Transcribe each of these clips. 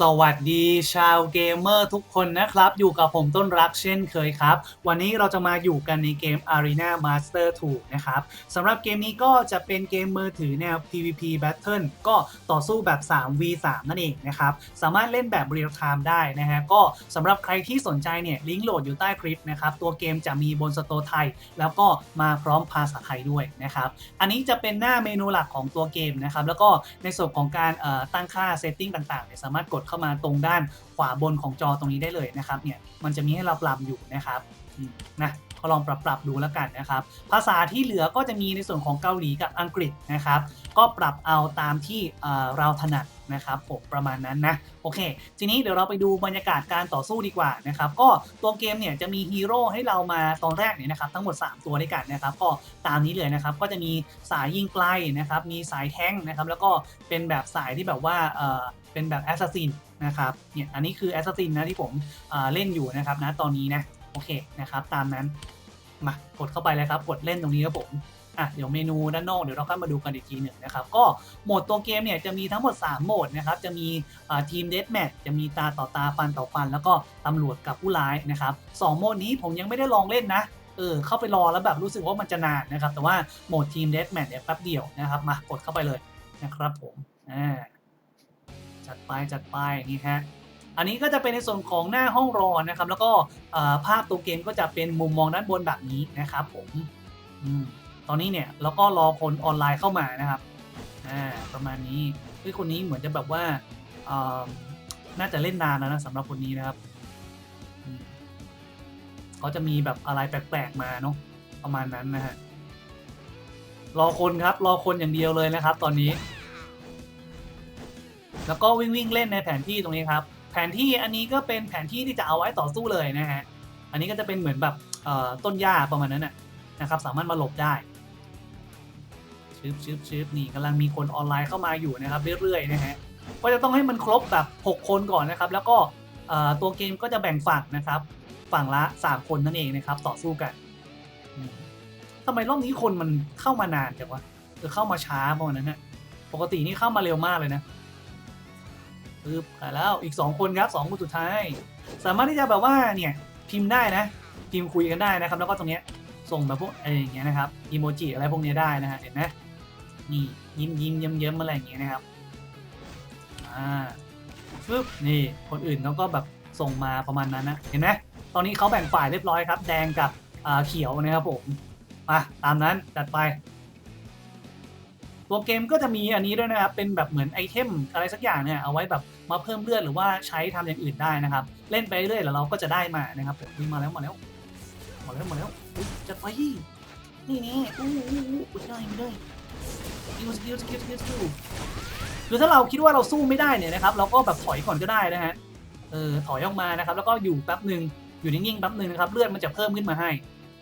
สวัสดีชาวเกมเมอร์ทุกคนนะครับ อยู่กับผมต้นรักเช่นเคยครับ วันนี้เราจะมาอยู่กันในเกม Arena Master 2 นะครับสำหรับเกมนี้ก็จะเป็นเกมมือถือแนว PVP Battle ก็ต่อสู้แบบ 3v3 นั่นเองนะครับ สามารถเล่นแบบ Real Time ได้นะฮะ ก็สำหรับใครที่สนใจเนี่ย ลิงก์โหลดอยู่ใต้คลิปนะครับ ตัวเกมจะมีบนสโตร์ไทย แล้วก็มาพร้อมภาษาไทยด้วยนะครับ อันนี้จะเป็นหน้าเมนูหลักของตัวเกมนะครับ แล้วก็ในส่วนของการตั้งค่าเซตติ้งต่างๆเนี่ยสามารถกดเข้ามาตรงด้านขวาบนของจอตรงนี้ได้เลยนะครับเนี่ยมันจะมีให้เราปรับอยู่นะครับนะก็ลองปรับปรับดูแล้วกันนะครับ ภาษาที่เหลือก็จะมีในส่วนของเกาหลีกับอังกฤษนะครับ ก็ปรับเอาตามที่เเราถนัดนะครับผมประมาณนั้นนะโอเค ทีนี้เดี๋ยวเราไปดูบรรยากาศการต่อสู้ดีกว่านะครับก็ตัวเกมเนี่ยจะมีฮีโร่ให้เรามาตอนแรกเนี่ยนะครับทั้งหมด 3 ตัวด้วยกันนะครับก็ตามนี้เลยนะครับก็จะมีสายยิงไกลนะครับมีสายแท้งนะครับแล้วก็เป็นแบบสายที่แบบว่า เป็นแบบแอสซัสซินนะครับเนี่ยอันนี้คือแอสซัสซินนะที่ผมเเล่นอยู่นะครับนะตอนนี้นะโอเคนะครับตามนั้นมากดเข้าไปเลยครับกดเล่นตรงนี้ครับผมอะเดี๋ยวเมนูด้านนอกเดี๋ยวเราค่อยมาดูกันอีกทีหนึ่งนะครับก็โหมดตัวเกมเนี่ยจะมีทั้งหมด 3 โหมดนะครับจะมีทีมเดสแมทจะมีตาต่อตาฟันต่อฟัน แล้วก็ตำรวจกับผู้ร้ายนะครับสองโหมดนี้ผมยังไม่ได้ลองเล่นนะเออเข้าไปรอแล้วแบบรู้สึกว่ามันจะนานนะครับแต่ว่าโหมดทีมเดสแมทเนี่ยแป๊บเดียวนะครับมากดเข้าไปเลยนะครับผมอ่า จัดไปจัดไปนี่ฮะอันนี้ก็จะเป็นในส่วนของหน้าห้องรอนะครับ แล้วก็ภาพตัวเกมก็จะเป็นมุมมองด้านบนแบบนี้นะครับผมอมตอนนี้เนี่ยเราก็รอคนออนไลน์เข้ามานะครับประมาณนี้เฮ้ยคนนี้เหมือนจะแบบว่าน่าจะเล่นนานแล้วนะสำหรับคนนี้นะครับเขาจะมีแบบอะไรแปลกๆมาเนาะประมาณนั้นนะฮะรอคนครับ รอคนอย่างเดียวเลยนะครับ ตอนนี้ แล้วก็วิ่งวิ่งเล่นในแผนที่ตรงนี้ครับ แผนที่อันนี้ก็เป็นแผนที่ที่จะเอาไว้ต่อสู้เลยนะฮะ อันนี้ก็จะเป็นเหมือนแบบต้นหญ้าประมาณนั้นนะครับ สามารถมาหลบได้ชึบชึบชึบนี่กำลังมีคนออนไลน์เข้ามาอยู่นะครับเรื่อยๆนะฮะ ก็จะต้องให้มันครบแบบ 6 คนก่อนนะครับ แล้วก็ตัวเกมก็จะแบ่งฝั่งนะครับ ฝั่งละ 3 คนนั่นเองนะครับ ต่อสู้กันทำไมรอบนี้คนมันเข้ามานานจังวะหรือเข้ามาช้าประมาณนั้นนะปกตินี่เข้ามาเร็วมากเลยนะ ปึ๊บอะแล้วอีก 2 คนครับสองคนสุดท้าย สามารถที่จะแบบว่าเนี่ยพิมพ์ได้นะพิมพ์คุยกันได้นะครับ แล้วก็ตรงเนี้ยส่งแบบพวกอะไรอย่างเงี้ยนะครับอีโมจิอะไรพวกเนี้ยได้นะฮะเห็นไหมนี่ยิ้มยิ้มเยิ้มเยิ้มอะไรอย่างเงี้ยนะครับอ่าปึ๊บนี่คนอื่นเขาก็แบบส่งมาประมาณนั้นนะเห็นไหมตอนนี้เขาแบ่งฝ่ายเรียบร้อยครับ แดงกับอ่าเขียวนะครับผมมาตามนั้นจัดไป ตัวเกมก็จะมีอันนี้ด้วยนะครับ เป็นแบบเหมือนไอเทมอะไรสักอย่างเนี่ยเอาไว้แบบมาเพิ่มเลือดหรือว่าใช้ทำอย่างอื่นได้นะครับ เล่นไปเรื่อยแล้วเราก็จะได้มานะครับผมมาแล้วมาแล้วมาแล้วมาแล้วจัดไปนี่นี่อู้อู้อู้ได้ไม่ได้สกิลสกิลสกิลสกิลสกิลคือถ้าเราคิดว่าเราสู้ไม่ได้เนี่ยนะครับเราก็แบบถอยก่อนก็ได้นะฮะเออถอยออกมานะครับ แล้วก็อยู่แป๊บหนึ่งอยู่นิ่งๆแป๊บหนึ่งนะครับเลือดมันจะเพิ่มขึ้นมาให้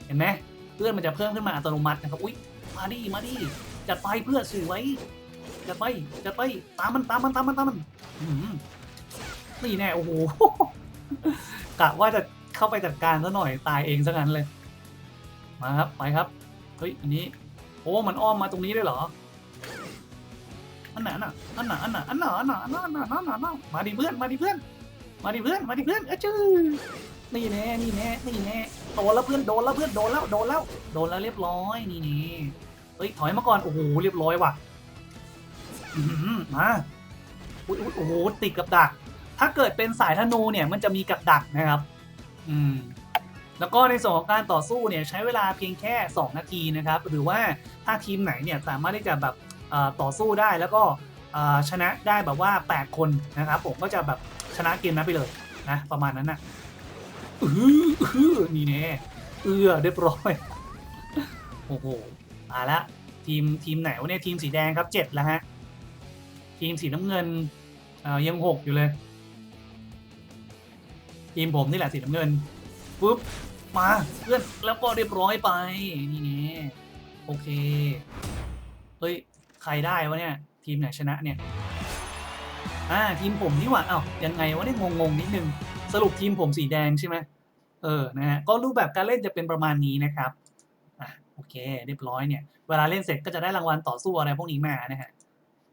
เห็นไหมเลือดมันจะเพิ่มขึ้นมาอัตโนมัตินะครับอุ้ยมาดิมาดิ จะไปเพื่อสืไว้จะไปจะไปตามมันตามมันตามมันตามมันนี่แน่โอ้โหกะว่าจะเข้าไปจัดการซะหน่อยตายเองซะงั้นเลย มาครับไปครับเฮ้ยอันนี้โอ้มันอ้อมมาตรงนี้ได้เหรออันไหนาน่ะอันไหนอันไหนอันไหนอันหนอันหนอันไหนมาดิเพื่อนมาดิเพื่อน มาดิเพื่อนมาดิเพื่อนเอ้อจื้อนี่แน่นี่แน่นี่แน่โดนแล้วเพื่อนโดนแล้วเพื่อนโดนแล้วโดนแล้วโดนแล้วเรียบร้อยนี่นี่ เฮ้ยถอยมาก่อนโอ้โหเรียบร้อยว่ะมาอุ๊ยโอ้โหติดกับดัก ถ้าเกิดเป็นสายธนูเนี่ยมันจะมีกับดักนะครับ อืมแล้วก็ในส่วนของการต่อสู้เนี่ยใช้เวลาเพียงแค่ 2 นาทีนะครับ หรือว่าถ้าทีมไหนเนี่ยสามารถที่จะแบบต่อสู้ได้แล้วก็ชนะได้แบบว่า 8 คนนะครับ ผมก็จะแบบชนะเกมนั้นไปเลยนะประมาณนั้นนะอืออือนี่แน่เอือเรียบร้อยโอ้โห ตาละทีมทีมไหนวะเนี่ยทีมสีแดงครับเจ็ดแล้วฮะ ทีมสีน้ำเงินเอ่อยังหกอยู่เลย ทีมผมนี่แหละสีน้ำเงินปุ๊บมาเพื่อนแล้วก็เรียบร้อยไปนี่ไงโอเคเฮ้ยใครได้วะเนี่ยทีมไหนชนะเนี่ยอ่าทีมผมนี่หว่าเอ้ายังไงวะเนี่ยงงๆนิดนึงสรุปทีมผมสีแดงใช่ไหมเออนะฮะก็รูปแบบการเล่นจะเป็นประมาณนี้นะครับ โอเค เรียบร้อยเนี่ย เวลาเล่นเสร็จก็จะได้รางวัลต่อสู้อะไรพวกนี้มานะฮะ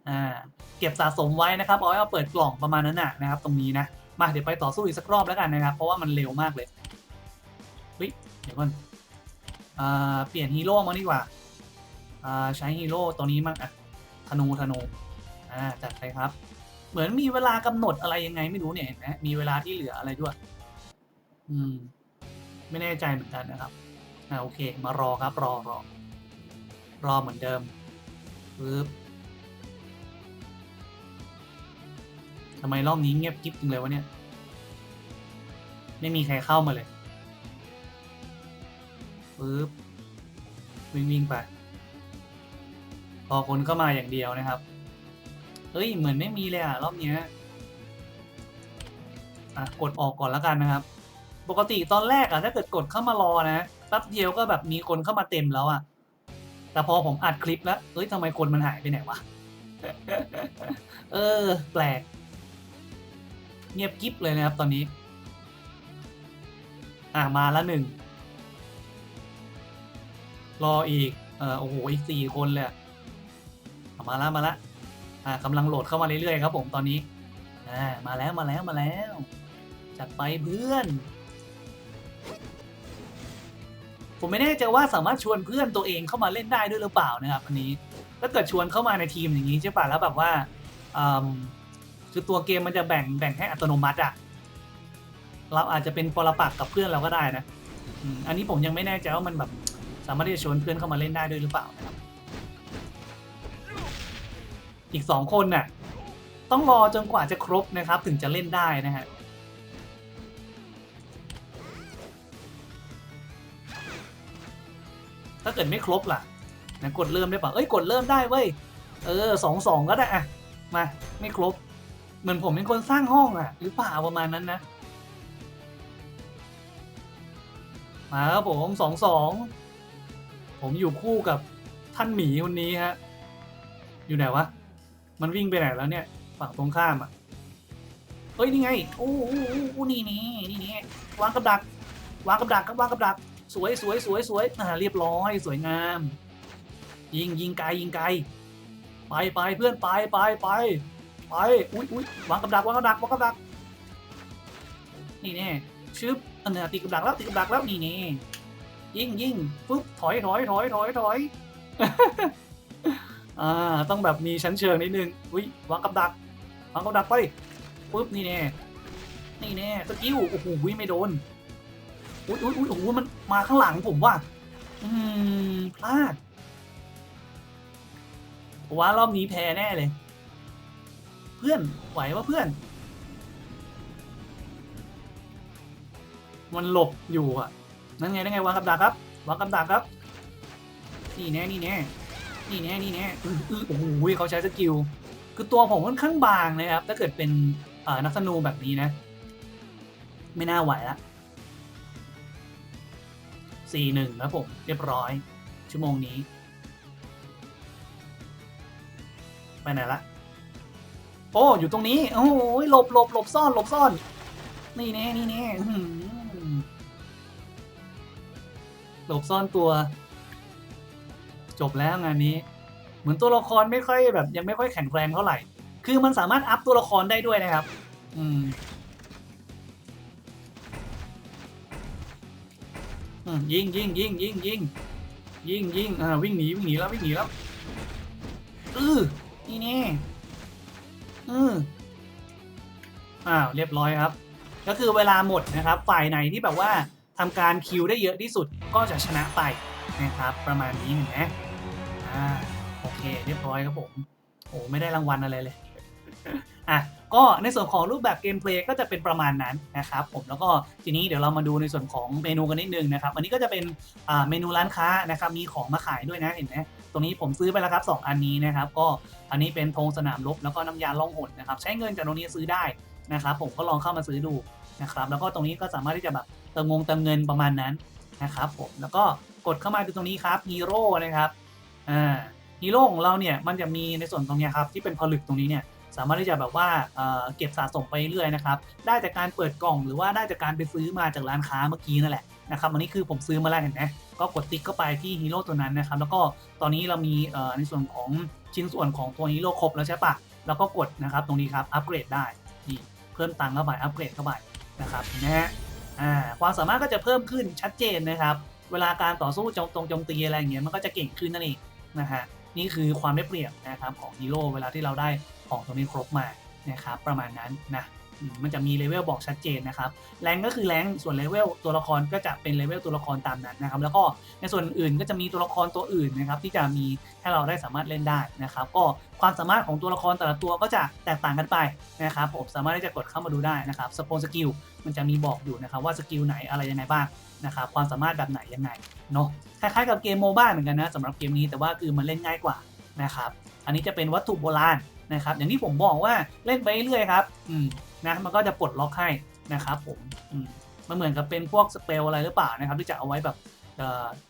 อ่าเก็บสะสมไว้นะครับ เอาไว้มาเปิดกล่องประมาณนั้นนะนะครับ ตรงนี้นะ มาเดี๋ยวไปต่อสู้อีกสักรอบแล้วกันนะครับ เพราะว่ามันเร็วมากเลยเฮ้ยเดี๋ยวก่อนอ่าเปลี่ยนฮีโร่มาดีกว่าอ่าใช้ฮีโร่ตัวนี้มั่งอะธนูธนูอ่าจัดไปครับ เหมือนมีเวลากำหนดอะไรยังไงไม่รู้เนี่ยเห็นไหมมีเวลาที่เหลืออะไรด้วย อืม ไม่แน่ใจเหมือนกันนะครับ อ่าโอเค มารอครับ รอรอรอเหมือนเดิมปึ๊บทำไมรอบนี้เงียบกิ๊บจังเลยวะเนี่ย ไม่มีใครเข้ามาเลยปึ๊บวิ่งวิ่งไป พอคนเข้ามาอย่างเดียวนะครับ เฮ้ย เหมือนไม่มีเลยอะรอบนี้อะ กดออกก่อนแล้วกันนะครับ ปกติตอนแรกอะถ้าเกิดกดเข้ามารอนะแป๊บเดียวก็แบบมีคนเข้ามาเต็มแล้วอะแต่พอผมอัดคลิปแล้วเฮ้ยทำไมคนมันหายไปไหนวะ เออ แปลก เงียบกิ๊บเลยนะครับตอนนี้ อะมาละหนึ่ง รออีก เออโอ้โห อีกสี่คนเลยมาละมาละ อ่ากำลังโหลดเข้ามาเรื่อยๆครับผมตอนนี้ อ่า มาแล้วมาแล้วมาแล้ว จัดไปเพื่อน ผมไม่แน่ใจว่าสามารถชวนเพื่อนตัวเองเข้ามาเล่นได้ด้วยหรือเปล่านะครับอันนี้ถ้าเกิดชวนเข้ามาในทีมอย่างนี้ใช่ป่ะแล้วแบบว่าคือตัวเกมมันจะแบ่งแบ่งให้อัตโนมัติอะเราอาจจะเป็นปรปักกับเพื่อนเราก็ได้นะอันนี้ผมยังไม่แน่ใจว่ามันแบบสามารถที่จะชวนเพื่อนเข้ามาเล่นได้ด้วยหรือเปล่านะครับอีกสองคนน่ะต้องรอจนกว่าจะครบนะครับ ถึงจะเล่นได้นะฮะ ถ้าเกิดไม่ครบล่ะนะกดเริ่มได้ป่ะเอ้ยกดเริ่มได้เว้ย เออสองสองก็ได้อะมา ไม่ครบ เหมือนผมเป็นคนสร้างห้องอะหรือเปล่าประมาณนั้นนะ มาครับผมสองสองผมอยู่คู่กับท่านหมีคนนี้ฮะ อยู่ไหนวะ มันวิ่งไปไหนแล้วเนี่ย ฝั่งตรงข้ามอะเฮ้ยนี่ไงโอ้โหโอ้นี่นี่นี่นี่วางกับดัก วางกับดักครับวางกับดัก สวยสวยสวยสวยอ่าเรียบร้อย สวยงาม ยิงยิงไกลยิงไกลไปไปเพื่อนไปไปไปไปอุ้ยอุ้ยวางกับดักวางกับดักวางกับดัก นี่แน่ชึบอันนี้ตีกับดักแล้วตีกับดักแล้วนี่แน่ยิงยิงปุ๊บถอยถอยถอยถอยถอยอ่าต้องแบบมีชั้นเชิงนิดนึงอุ้ยวางกับดักวางกับดักไปปุ๊บนี่แน่นี่แน่สกิลโอ้โหไม่โดน อุ้ยอุ้ยอุ้ยโอ้โหมันมาข้างหลังผมว่า อืมพลาดผมว่ารอบนี้แพ้แน่เลย เพื่อนไหวว่าเพื่อน มันหลบอยู่อะ นั่นไงนั่นไงวางกับดักครับวางกับดักครับ นี่แน่นี่แน่นี่แน่นี่แน่อืออือโอ้โหเขาใช้สกิลคือตัวผมค่อนข้างบางเลยครับ ถ้าเกิดเป็นนักธนูแบบนี้นะ ไม่น่าไหวละ สี่หนึ่งครับผม เรียบร้อย ชั่วโมงนี้ ไปไหนละ โอ้ อยู่ตรงนี้ โอ้โหหลบหลบหลบซ่อนหลบซ่อน นี่แน่นี่แน่อื้อหือหลบซ่อนตัว จบแล้วงานนี้ เหมือนตัวละครไม่ค่อยแบบ ยังไม่ค่อยแข็งแรงเท่าไหร่ คือมันสามารถอัพตัวละครได้ด้วยนะครับ อืม ยิงยิงยิงยิงยิงยิงยิงอ่าวิ่งหนีวิ่งหนีแล้ววิ่งหนีแล้วอือนี่แน่อืออ้าวเรียบร้อยครับ ก็คือเวลาหมดนะครับ ฝ่ายไหนที่แบบว่าทำการคิวได้เยอะที่สุดก็จะชนะไปนะครับ ประมาณนี้นไหมอ่าโอเค เรียบร้อยครับผมโอ้ไม่ได้รางวัลอะไรเลยอะ ก็ในส่วนของรูปแบบเกมเพลย์ก็จะเป็นประมาณนั้นนะครับผมแล้วก็ทีนี้เดี๋ยวเรามาดูในส่วนของเมนูกันนิดนึงนะครับอันนี้ก็จะเป็นเมนูร้านค้านะครับมีของมาขายด้วยนะเห็นไหมตรงนี้ผมซื้อไปแล้วครับสองอันนี้นะครับ ก็อันนี้เป็นธงสนามรบแล้วก็น้ำยาล่องหนนะครับใช้เงินจากตรงนี้ซื้อได้นะครับ ผมก็ลองเข้ามาซื้อดูนะครับแล้วก็ตรงนี้ก็สามารถที่จะแบบเติมงงเติมเงินประมาณนั้นนะครับผมแล้วก็กดเข้ามาดูตรงนี้ครับฮีโร่นะครับอ่าฮีโร่ของเราเนี่ยมันจะมีในส่วนตรงนี้ครับที่เป็นผลึกตรงนี้เนี่ย สามารถที่จะแบบว่าเเก็บสะสมไปเรื่อยนะครับ ได้จากการเปิดกล่องหรือว่าได้จากการไปซื้อมาจากร้านค้าเมื่อกี้นั่นแหละนะครับอันนี้คือผมซื้อมาแล้วเห็นไหมก็กดติ๊กเข้าไปที่ฮีโร่ตัวนั้นนะครับ แล้วก็ตอนนี้เรามีในส่วนของชิ้นส่วนของตัวฮีโร่ครบแล้วใช่ปะแล้วก็กดนะครับตรงนี้ครับอัปเกรดได้นี่เพิ่มตังค์เข้าไปอัปเกรดเข้าไปนะครับนะฮะอ่ความสามารถก็จะเพิ่มขึ้นชัดเจนนะครับ เวลาการต่อสู้จงตรงจมตีอะไรอย่างเงี้ยมันก็จะเก่งขึ้นนั่นเองนะฮะ นี่คือความได้เปรียบนะครับของฮีโร่เวลาที่เราได้ของตรงนี้ครบมานะครับประมาณนั้นนะ มันจะมีเลเวลบอกชัดเจนนะครับแรงก็คือแรงส่วนเลเวลตัวละครก็จะเป็นเลเวลตัวละครตามนั้นนะครับแล้วก็ในส่วนอื่นก็จะมีตัวละครตัวอื่นนะครับที่จะมีให้เราได้สามารถเล่นได้นะครับก็ความสามารถของตัวละครแต่ละตัวก็จะแตกต่างกันไปนะครับผมสามารถที่จะกดเข้ามาดูได้นะครับสปอนสกิลมันจะมีบอกอยู่นะครับว่าสกิลไหนอะไรยังไงบ้างนะครับความสามารถแบบไหนยังไงเนาะคล้ายๆกับเกมโมบ้าเหมือนกันนะสำหรับเกมนี้แต่ว่าคือมันเล่นง่ายกว่านะครับอันนี้จะเป็นวัตถุโบราณ นะครับอย่างที่ผมบอกว่าเล่นไปเรื่อยครับอืมนะมันก็จะปลดล็อกให้นะครับผมอืมมันเหมือนกับเป็นพวกสเปลอะไรหรือเปล่านะครับที่จะเอาไว้แบบ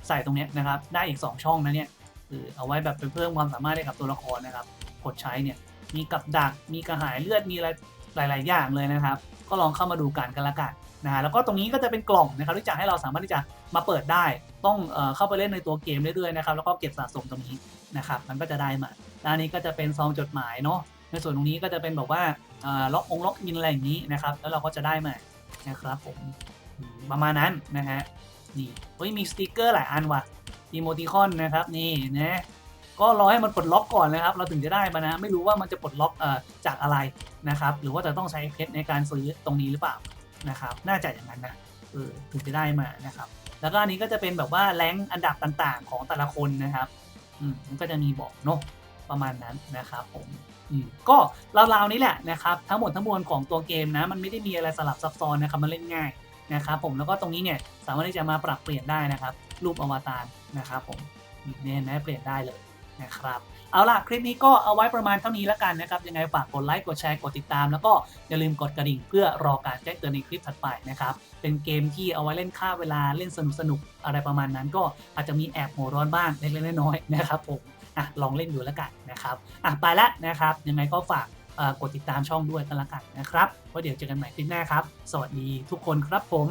ใส่ตรงนี้นะครับได้อีก 2 ช่องนะเนี่ยคือเอาไว้แบบไปเพิ่มความสามารถให้กับตัวละครนะครับกดใช้เนี่ยมีกับดักมีกระหายเลือดมีอะไรหลาย ๆ อย่างเลยนะครับ ก็ลองเข้ามาดูกันกันละกันนะฮะแล้วก็ตรงนี้ก็จะเป็นกล่องนะครับที่จะให้เราสามารถที่จะมาเปิดได้ ต้องเอเข้าไปเล่นในตัวเกมเรื่อย ๆ นะครับ แล้วก็เก็บสะสมตรงนี้นะครับ มันก็จะได้มา แล้วอันนี้ก็จะเป็นซองจดหมายเนาะในส่วนตรงนี้ก็จะเป็นแบบว่าล็อกองล็อกอินอะไรอย่างนี้นะครับ แล้วเราก็จะได้มานะครับผมประมาณนั้นนะฮะนี่เฮ้ยมีสติกเกอร์หลายอันว่ะอีโมติคอนนะครับนี่นะก็รอให้มันปลดล็อกก่อนนะครับ เราถึงจะได้มานะ ไม่รู้ว่ามันจะปลดล็อกอจากอะไรนะครับ หรือว่าจะต้องใช้เพชรในการซื้อตรงนี้หรือเปล่านะครับ น่าจะอย่างนั้นนะเออถึงจะได้มานะครับ แล้วก็อันนี้ก็จะเป็นแบบว่าแรงอันดับต่างๆ ของแต่ละคนนะครับ อืมมันก็จะมีบอกเนาะ ประมาณนั้นนะครับผมอืมก็ราวๆนี้แหละนะครับทั้งหมดทั้งมวลของตัวเกมนะ มันไม่ได้มีอะไรสลับซับซ้อนนะครับมันเล่นง่ายนะครับผมแล้วก็ตรงนี้เนี่ยสามารถที่จะมาปรับเปลี่ยนได้นะครับ รูปอวตารนะครับผมเนี่ยเห็นไหมเปลี่ยนได้เลยนะครับเอาล่ะ คลิปนี้ก็เอาไว้ประมาณเท่านี้แล้วกันนะครับ ยังไงฝากกดไลค์กดแชร์กดติดตาม แล้วก็อย่าลืมกดกระดิ่งเพื่อรอการแจ้งเตือนในคลิปถัดไปนะครับ เป็นเกมที่เอาไว้เล่นฆ่าเวลาเล่นสนุกสนุกอะไรประมาณนั้น ก็อาจจะมีแอบหัวร้อนบ้างเล็กๆน้อยๆนะครับผม อะลองเล่นดูแล้วกันนะครับอะไปละนะครับ ยังไงก็ฝากกดติดตามช่องด้วยกันละกันนะครับว่าเดี๋ยวเจอกันใหม่คลิปหน้าครับ สวัสดีทุกคนครับผม